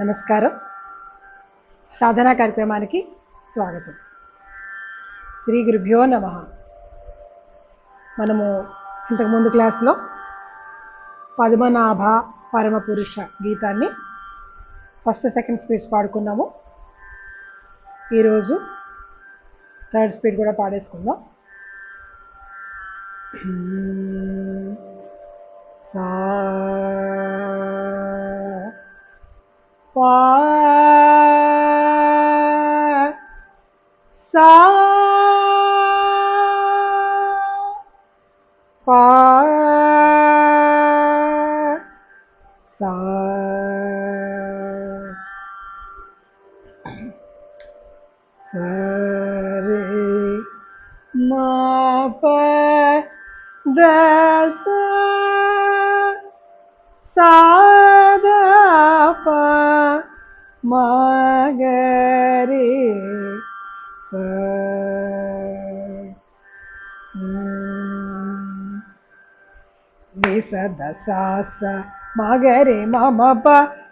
నమస్కారం. సాధనా కార్యక్రమానికి స్వాగతం. శ్రీ గురుభ్యో నమ. మనము ఇంతకుముందు క్లాస్లో పద్మనాభ పరమపురుష గీతాన్ని ఫస్ట్ సెకండ్ స్పీడ్స్ పాడుకున్నాము. ఈరోజు థర్డ్ స్పీడ్ కూడా పాడేసుకుందాం. సా విసద సాస మగరి మమ ప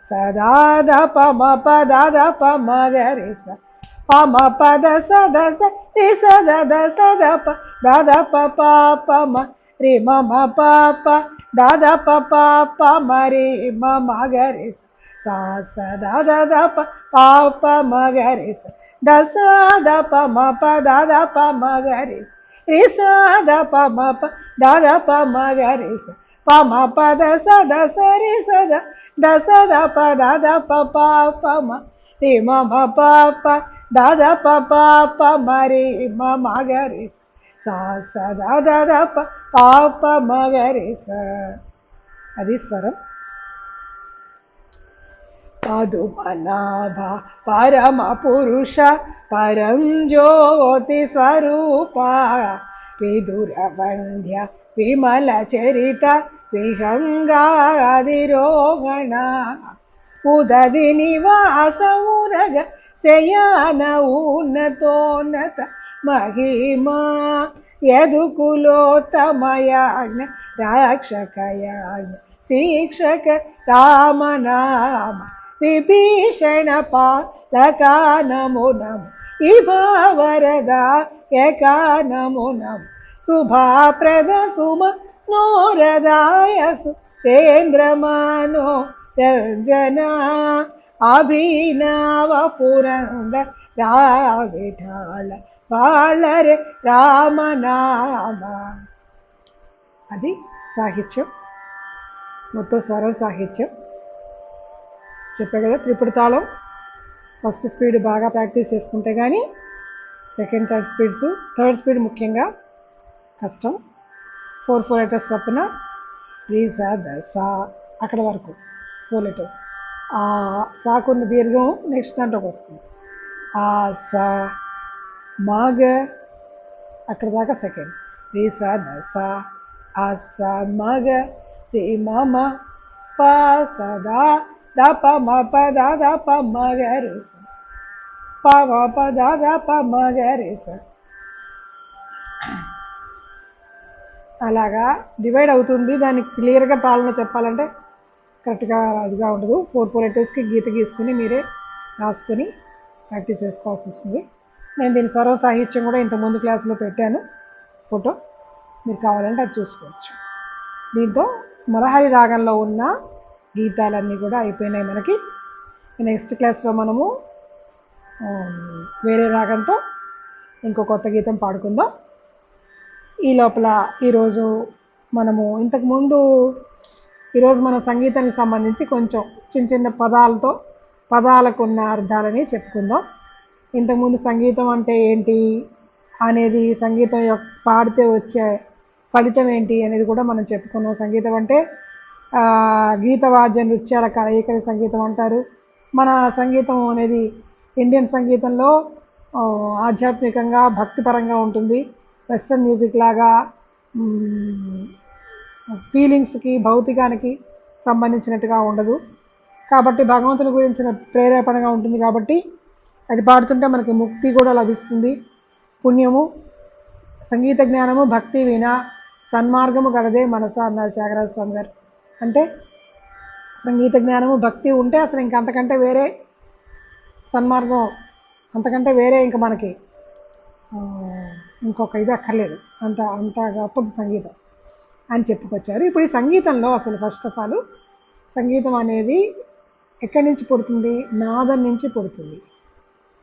సదాద ప మ ప దాద ప మగరి స ప మ పద సద స రి సద ద సద ప దాద ప ప ప మ రి మ మ ప ప దాద ప ప ప మ రి మ మగరి స సా స దాద ద ప ప ప మగరి స ద స ద ప మ ప దాద ప మగరి రి స ద ప మ ప దాద ప మగరి స ప మ ప ద స ద స రి స ద ద స ద ప దాద ప ప ప మ రి మ మ ప ప దాద ప ప ప మ రి మ మగరి సా స దాద ద ప ప ప మగరి స అది స్వరం పదుమనాభ పరమ పురుష పరం జ్యోతి స్వరూప విదుర వంద్య విమల చరిత విహంగాదిరోహణ. ఉదది నివాసమురగ శయాన ఉన్నతోన్నత మహిమా. యదుకులోత్తమయాజ్ఞ రాక్షకయాజ్ఞ శిక్షక రామనామ విభీషణ పాలకా నమో నమో ఇభవరదా యకా నమో శుభాప్రద సుమ నోరదాయసు కేంద్రమానో రంజన అభినవ పురంద రావిఠాళ వాళ్ళరే రామనామ అది సాహిత్యం. మొత్తం స్వర సాహిత్యం. చెప్పే కదా త్రిపుడు తాళం. ఫస్ట్ స్పీడ్ బాగా ప్రాక్టీస్ చేసుకుంటే కానీ second third speeds third speed ముఖ్యంగా కష్టం. ఫోర్ ఫోర్ లెటర్స్ చొప్పున రీస సా అక్కడ వరకు ఫోర్ లెటర్స్ ఆ సాకున్న దీర్ఘం నెక్స్ట్ దాంట్లోకి వస్తుంది. ఆ సా మాగ అక్కడ దాకా సెకండ్ రీ సా ద సా ఆ సా మగ రి మా ప సదా దా ప మ ప దా దా ప మా గ రే స. ప మ ప దా ద ప మ గ రి స. అలాగా డివైడ్ అవుతుంది. దాన్ని క్లియర్గా తాళన చెప్పాలంటే కరెక్ట్గా అదిగా ఉండదు. ఫోర్ ఫోర్ లెటర్స్కి గీత గీసుకుని మీరే రాసుకొని ప్రాక్టీస్ చేసుకోవాల్సి వస్తుంది. నేను దీని స్వరం సాహిత్యం కూడా ఇంతకుముందు క్లాస్లో పెట్టాను. ఫోటో మీరు కావాలంటే అది చూసుకోవచ్చు. దీంతో మురహరి రాగంలో ఉన్న గీతాలన్నీ కూడా అయిపోయినాయి మనకి. నెక్స్ట్ క్లాస్లో మనము వేరే రాగంతో ఇంకో కొత్త గీతం పాడుకుందాం. ఈ లోపల ఈరోజు మనము ఇంతకుముందు ఈరోజు మన సంగీతానికి సంబంధించి కొంచెం చిన్న చిన్న పదాలతో పదాలకు ఉన్న అర్థాలని చెప్పుకుందాం. ఇంతకుముందు సంగీతం అంటే ఏంటి అనేది సంగీతం యొక్క పాడితే వచ్చే ఫలితం ఏంటి అనేది కూడా మనం చెప్పుకున్నాం. సంగీతం అంటే గీతవాద్య నృత్యాల కలయికని సంగీతం అంటారు. మన సంగీతం అనేది ఇండియన్ సంగీతంలో ఆధ్యాత్మికంగా భక్తిపరంగా ఉంటుంది. వెస్ట్రన్ మ్యూజిక్ లాగా ఫీలింగ్స్కి భౌతికానికి సంబంధించినట్టుగా ఉండదు. కాబట్టి భగవంతుని గురించిన ప్రేరేపణగా ఉంటుంది కాబట్టి అది పాడుతుంటే మనకి ముక్తి కూడా లభిస్తుంది. పుణ్యము సంగీత జ్ఞానము భక్తి వినా సన్మార్గము కలదే మనస అన్నారు త్యాగరాజ స్వామి గారు అంటే సంగీత జ్ఞానము భక్తి ఉంటే అసలు ఇంకా అంతకంటే వేరే సన్మార్గం అంతకంటే వేరే ఇంకా మనకి ఇంకొక ఇది అక్కర్లేదు. అంత అంత గొప్పది సంగీతం అని చెప్పుకొచ్చారు. ఇప్పుడు ఈ సంగీతంలో అసలు ఫస్ట్ ఆఫ్ ఆల్ సంగీతం అనేది ఎక్కడి నుంచి పుడుతుంది? నాదం నుంచి పుడుతుంది.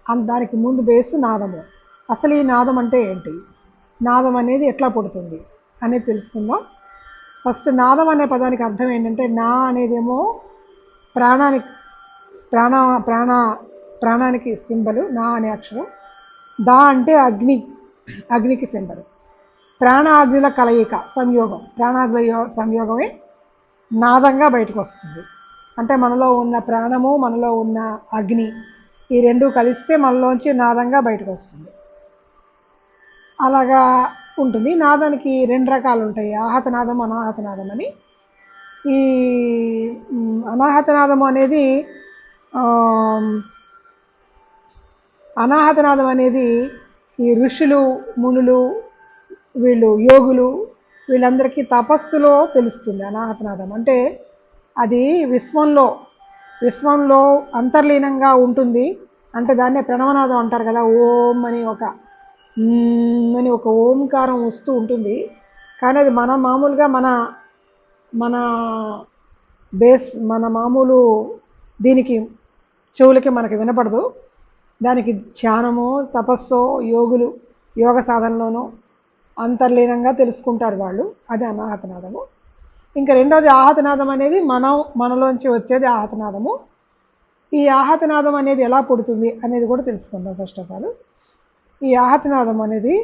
అన్- దానికి ముందు బేస్ నాదము. అసలు ఈ నాదం అంటే ఏంటి? నాదం అనేది ఎట్లా పుడుతుంది అనేది తెలుసుకుందాం. ఫస్ట్ నాదం అనే పదానికి అర్థం ఏంటంటే నా అనేదేమో ప్రాణానికి ప్రాణ ప్రాణ ప్రాణానికి సింబలు నా అనే అక్షరం. దా అంటే అగ్ని అగ్నికి సింబలు. ప్రాణాగ్నిల కలయిక సంయోగం. ప్రాణాగ్ని సంయోగమే నాదంగా బయటకు వస్తుంది. అంటే మనలో ఉన్న ప్రాణము మనలో ఉన్న అగ్ని ఈ రెండు కలిస్తే మనలోంచి నాదంగా బయటకు వస్తుంది. అలాగా ఉంటుంది. నాదానికి రెండు రకాలు ఉంటాయి. ఆహతనాదం అనాహతనాదం అనాహత అని. ఈ మ్, అనాహత అనేది అనాహతనాదం అనేది ఈ ఋషులు మునులు వీళ్ళు యోగులు వీళ్ళందరికీ తపస్సులో తెలుస్తుంది అనాహతనాదం. అంటే అది విశ్వంలో విశ్వంలో అంతర్లీనంగా ఉంటుంది. అంటే దాన్నే ప్రణవనాదం అంటారు కదా ఓం అని ఒక అని ఒక ఓంకారం వస్తూ ఉంటుంది. కానీ అది మన మామూలుగా మన మన బేస్ మన మామూలు దీనికి చెవులకి మనకి వినపడదు. దానికి ధ్యానము తపస్సు యోగులు యోగ సాధనలోనూ అంతర్లీనంగా తెలుసుకుంటారు వాళ్ళు. అది అనాహతనాదము. ఇంకా రెండోది ఆహతనాదం అనేది మనం మనలోంచి వచ్చేది ఆహతనాదము. ఈ ఆహతనాదం అనేది ఎలా పుడుతుంది అనేది కూడా తెలుసుకుందాం ఫస్ట్ ఆఫ్ ఆల్ ఈ ఆహతనాదం అనేది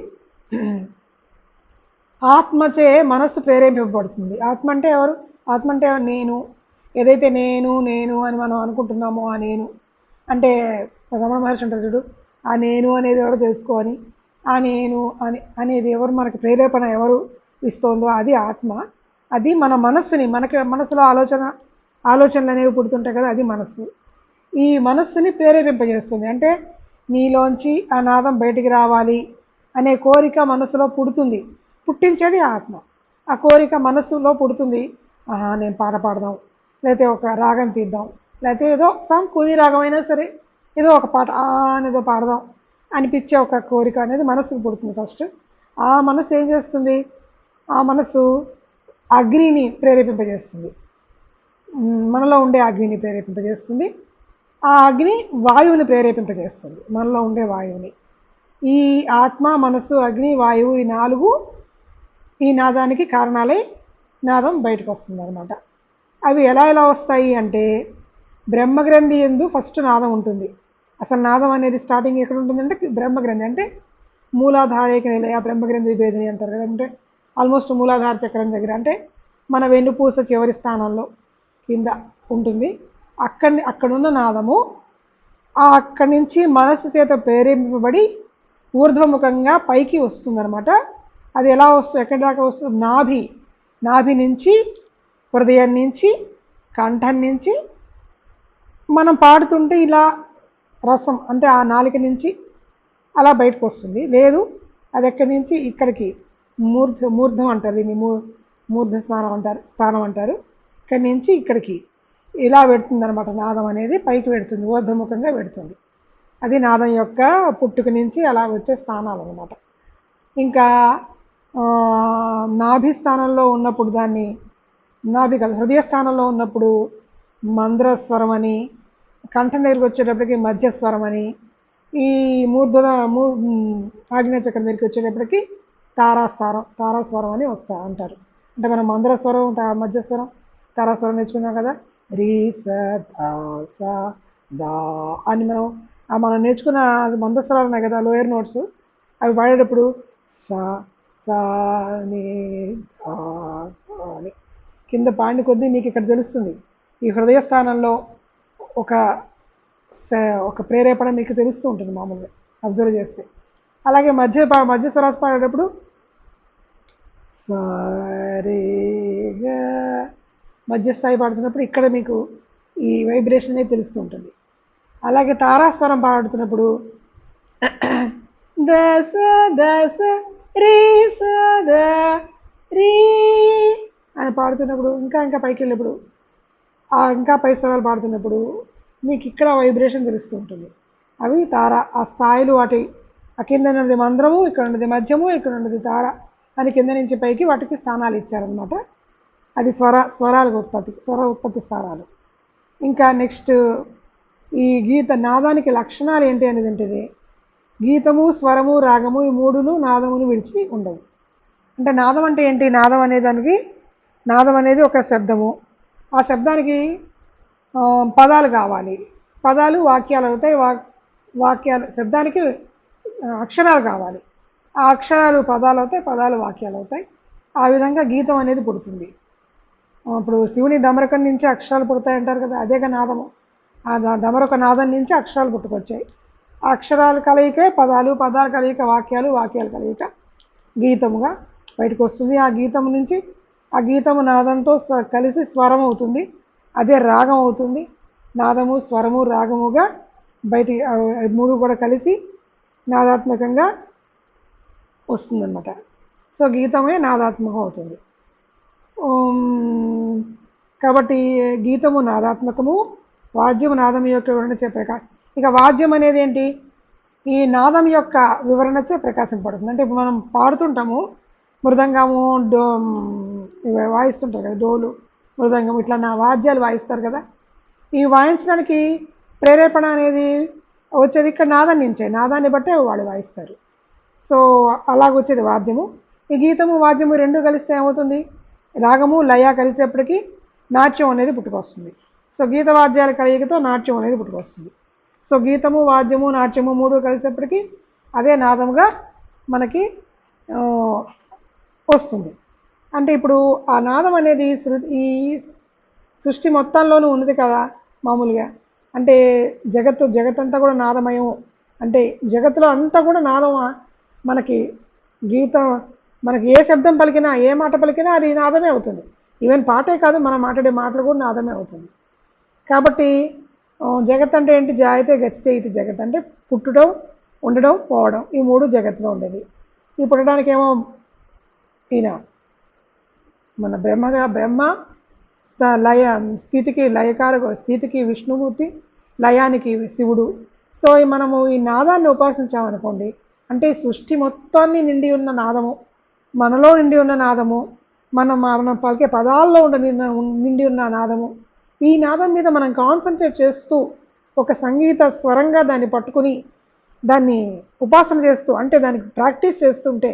ఆత్మచే మనస్సు ప్రేరేపింపబడుతుంది. ఆత్మ అంటే ఎవరు? ఆత్మ అంటే నేను. ఏదైతే నేను నేను అని మనం అనుకుంటున్నామో ఆ నేను. అంటే రమణ మహర్షి అంటారు చూడు. ఆ నేను అనేది ఎవరు తెలుసుకొని ఆ నేను అని అనేది ఎవరు మనకి ప్రేరేపణ ఎవరు ఇస్తోందో అది ఆత్మ. అది మన మనస్సుని మనకి మనసులో ఆలోచన ఆలోచనలు అనేవి పుడుతుంటాయి కదా అది మనస్సు. ఈ మనస్సుని ప్రేరేపింపజేస్తుంది. అంటే నీలోంచి ఆ నాదం బయటికి రావాలి అనే కోరిక మనసులో పుడుతుంది. పుట్టించేది ఆత్మ. ఆ కోరిక మనస్సులో పుడుతుంది. ఆహా నేను పాట పాడదాం లేకపోతే ఒక రాగం తీద్దాం లేకపోతే ఏదో సమ్ కుది రాగం అయినా సరే ఏదో ఒక పాట ఆ అనేదో పాడదాం అనిపించే ఒక కోరిక అనేది మనసుకు పుడుతుంది ఫస్ట్. ఆ మనసు ఏం చేస్తుంది? ఆ మనసు అగ్నిని ప్రేరేపింపజేస్తుంది. మనలో ఉండే అగ్నిని ప్రేరేపింపజేస్తుంది. ఆ అగ్ని వాయువుని ప్రేరేపింపజేస్తుంది. మనలో ఉండే వాయువుని. ఈ ఆత్మ మనసు అగ్ని వాయువు ఈ నాలుగు ఈ నాదానికి కారణాలై నాదం బయటకు వస్తుంది అనమాట అవి ఎలా ఎలా వస్తాయి అంటే బ్రహ్మగ్రంథి ఎందు ఫస్ట్ నాదం ఉంటుంది. అసలు నాదం అనేది స్టార్టింగ్ ఎక్కడ ఉంటుందంటే బ్రహ్మగ్రంథి అంటే మూలాధారేక నిలయ బ్రహ్మగ్రంథి విభేదిని అంటారు కదా అంటే ఆల్మోస్ట్ మూలాధార చక్రం దగ్గర అంటే మన వెన్నుపూస చివరి స్థానంలో కింద ఉంటుంది. అక్కడి అక్కడున్న నాదము ఆ అక్కడి నుంచి మనస్సు చేత ప్రేరేపింపబడి ఊర్ధ్వముఖంగా పైకి వస్తుందన్నమాట. అది ఎలా వస్తుంది ఎక్కడి దాకా వస్తుంది నాభి నాభి నుంచి హృదయం నుంచి కంఠం నుంచి మనం పాడుతుంటే ఇలా రసం అంటే ఆ నాలిక నుంచి అలా బయటకు వస్తుంది. లేదు అది ఎక్కడి నుంచి? ఇక్కడికి. మూర్ధ మూర్ధం అంటారు దీన్ని మూ మూర్ధ స్థానం అంటారు స్థానం అంటారు. ఇక్కడి నుంచి ఇక్కడికి. ఇలా పెడుతుంది అనమాట నాదం అనేది పైకి పెడుతుంది ఊర్ధముఖంగా పెడుతుంది. అది నాదం యొక్క పుట్టుక నుంచి అలా వచ్చే స్థానాలు అనమాట ఇంకా నాభి స్థానంలో ఉన్నప్పుడు దాన్ని నాభి కదా హృదయ స్థానంలో ఉన్నప్పుడు మంద్రస్వరం అని కంఠం దగ్గరికి వచ్చేటప్పటికి మధ్యస్వరం అని ఈ మూర్ధ మూ ఆగ్నేయ చక్రం దగ్గరికి వచ్చేటప్పటికి తారాస్తారం తారాస్వరం అని వస్తా అంటారు. అంటే మనం మందరస్వరం తా మధ్యస్వరం తారాస్వరం నేర్చుకున్నాం కదా? రీ స ధా స దా అని మనం మనం నేర్చుకున్న మందస్వరాలు ఉన్నాయి కదా లోయర్ నోట్స్ అవి పాడేటప్పుడు సా సా నీ అని. కింద పాడిన కొద్దీ మీకు ఇక్కడ తెలుస్తుంది. ఈ హృదయ స్థానంలో ఒక స- ఒక ప్రేరేపణ మీకు తెలుస్తూ ఉంటుంది మామూలుగా అబ్జర్వ్ చేస్తే. అలాగే మధ్య పా- మధ్య స్వరాస్ పాడేటప్పుడు సరేగా మధ్య స్థాయి పాడుతున్నప్పుడు ఇక్కడ మీకు ఈ వైబ్రేషన్ అనేది తెలుస్తూ ఉంటుంది. అలాగే తారాస్వరం పాడుతున్నప్పుడు దశ దశ రీ సద రీ అని పాడుతున్నప్పుడు ఇంకా ఇంకా పైకి వెళ్ళినప్పుడు ఇంకా పై స్వరాలు పాడుతున్నప్పుడు మీకు ఇక్కడ వైబ్రేషన్ తెలుస్తూ ఉంటుంది. అవి తార ఆ స్థాయిలు వాటి ఆ కింద ఉన్నది మంద్రము ఇక్కడ ఉన్నది మధ్యము ఇక్కడ ఉన్నది తార అని కింద నుంచి పైకి వాటికి స్థానాలు ఇచ్చారనమాట అది స్వర స్వరాల ఉత్పత్తి స్వర ఉత్పత్తి స్థానాలు. ఇంకా నెక్స్ట్ ఈ గీత నాదానికి లక్షణాలు ఏంటి అనేది ఉంటుంది గీతము స్వరము రాగము ఈ మూడును నాదమును విడిచి ఉండవు అంటే నాదం అంటే ఏంటి? నాదం అనే దానికి నాదం అనేది ఒక శబ్దము. ఆ శబ్దానికి పదాలు కావాలి. పదాలు వాక్యాలు అవుతాయి వాక్యాలు శబ్దానికి అక్షరాలు కావాలి. ఆ అక్షరాలు పదాలు అవుతాయి పదాలు వాక్యాలు అవుతాయి. ఆ విధంగా గీతం అనేది పుడుతుంది. ఇప్పుడు శివుని డమరకం నుంచి అక్షరాలు పుడతాయి అంటారు కదా అదేగా నాదము. ఆ డమరక నాదం నుంచి అక్షరాలు పుట్టుకొచ్చాయి. ఆ అక్షరాలు కలయికే పదాలు పదాలు కలయిక వాక్యాలు వాక్యాలు కలయిక గీతముగా బయటకు వస్తుంది. ఆ గీతం నుంచి ఆ గీతము నాదంతో స్వ కలిసి స్వరం అవుతుంది అదే రాగం అవుతుంది నాదము స్వరము రాగముగా బయటి మూడు కూడా కలిసి నాదాత్మకంగా వస్తుందన్నమాట. సో గీతమే నాదాత్మకం అవుతుంది. కాబట్టి గీతము నాదాత్మకము వాద్యము నాదం యొక్క వివరణచే ప్రకా ఇక వాద్యం అనేది ఏంటి? ఈ నాదం యొక్క వివరణచే ప్రకాశింపడుతుంది అంటే ఇప్పుడు మనం పాడుతుంటాము మృదంగము డో ఇవి వాయిస్తుంటారు కదా డోలు మృదంగం ఇట్లా నా వాద్యాలు వాయిస్తారు కదా. ఈ వాయించడానికి ప్రేరేపణ అనేది వచ్చేది ఇక్కడ నాదం నుంచే నాదాన్ని బట్టే వాళ్ళు వాయిస్తారు. సో అలాగ వచ్చేది వాద్యము. ఈ గీతము వాద్యము రెండు కలిస్తే ఏమవుతుంది? రాగము లయ కలిసేప్పటికీ నాట్యం అనేది పుట్టుకొస్తుంది. సో గీత వాద్యాల కలయికతో నాట్యం అనేది పుట్టుకొస్తుంది. సో గీతము వాద్యము నాట్యము మూడు కలిసేప్పటికీ అదే నాదముగా మనకి వస్తుంది. అంటే ఇప్పుడు ఆ నాదం అనేది ఈ సృష్టి మొత్తంలోనూ ఉన్నది కదా మామూలుగా. అంటే జగత్తు జగత్తంతా కూడా నాదమయం అంటే జగత్తులో అంతా కూడా నాదం మనకి గీతం మనకి ఏ శబ్దం పలికినా ఏ మాట పలికినా అది నాదమే అవుతుంది. ఈవెన్ పాటే కాదు మనం మాట్లాడే మాటలు కూడా నాదమే అవుతుంది. కాబట్టి జగత్ అంటే ఏంటి? జాయితే గచ్చితే ఇది జగత్ అంటే పుట్టడం ఉండడం పోవడం. ఈ మూడు జగత్తులో ఉండేది. ఈ పుట్టడానికి ఏమో ఈయన మన బ్రహ్మగా బ్రహ్మ స్థ- లయ స్థితికి లయకారకు స్థితికి విష్ణుమూర్తి లయానికి శివుడు. సో మనము ఈ నాదాన్ని ఉపాసించామనుకోండి అంటే సృష్టి మొత్తాన్ని నిండి ఉన్న నాదము మనలో నిండి ఉన్న నాదము మనం మనం పలికే పదాల్లో ఉండ నిండి ఉన్న నాదము ఈ నాదం మీద మనం కాన్సన్ట్రేట్ చేస్తూ ఒక సంగీత స్వరంగా దాన్ని పట్టుకుని దాన్ని ఉపాసన చేస్తూ అంటే దానికి ప్రాక్టీస్ చేస్తుంటే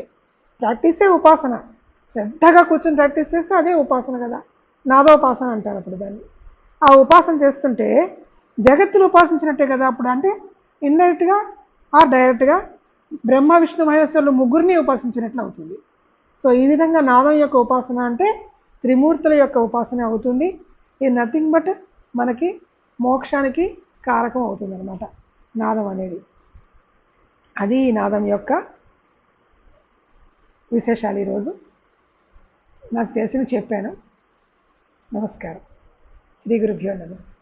ప్రాక్టీసే ఉపాసన. శ్రద్ధగా కూర్చొని ప్రాక్టీస్ చేస్తే అదే ఉపాసన కదా. నాదోపాసన అంటారు అప్పుడు దాన్ని. ఆ ఉపాసన చేస్తుంటే జగత్తును ఉపాసించినట్టే కదా అప్పుడు అంటే ఇండైరెక్ట్గా ఆర్ డైరెక్ట్గా బ్రహ్మ విష్ణు మహేశ్వరులు ముగ్గురిని ఉపాసించినట్లు అవుతుంది. సో ఈ విధంగా నాదం యొక్క ఉపాసన అంటే త్రిమూర్తుల యొక్క ఉపాసన అవుతుంది. ఇది నథింగ్ బట్ మనకి మోక్షానికి కారకం అవుతుంది అనమాట నాదం అనేది. అది ఈ నాదం యొక్క విశేషాలు ఈరోజు. నాకు తెలిసిన చెప్పాను. నమస్కారం. శ్రీ గురుభ్యో నమః.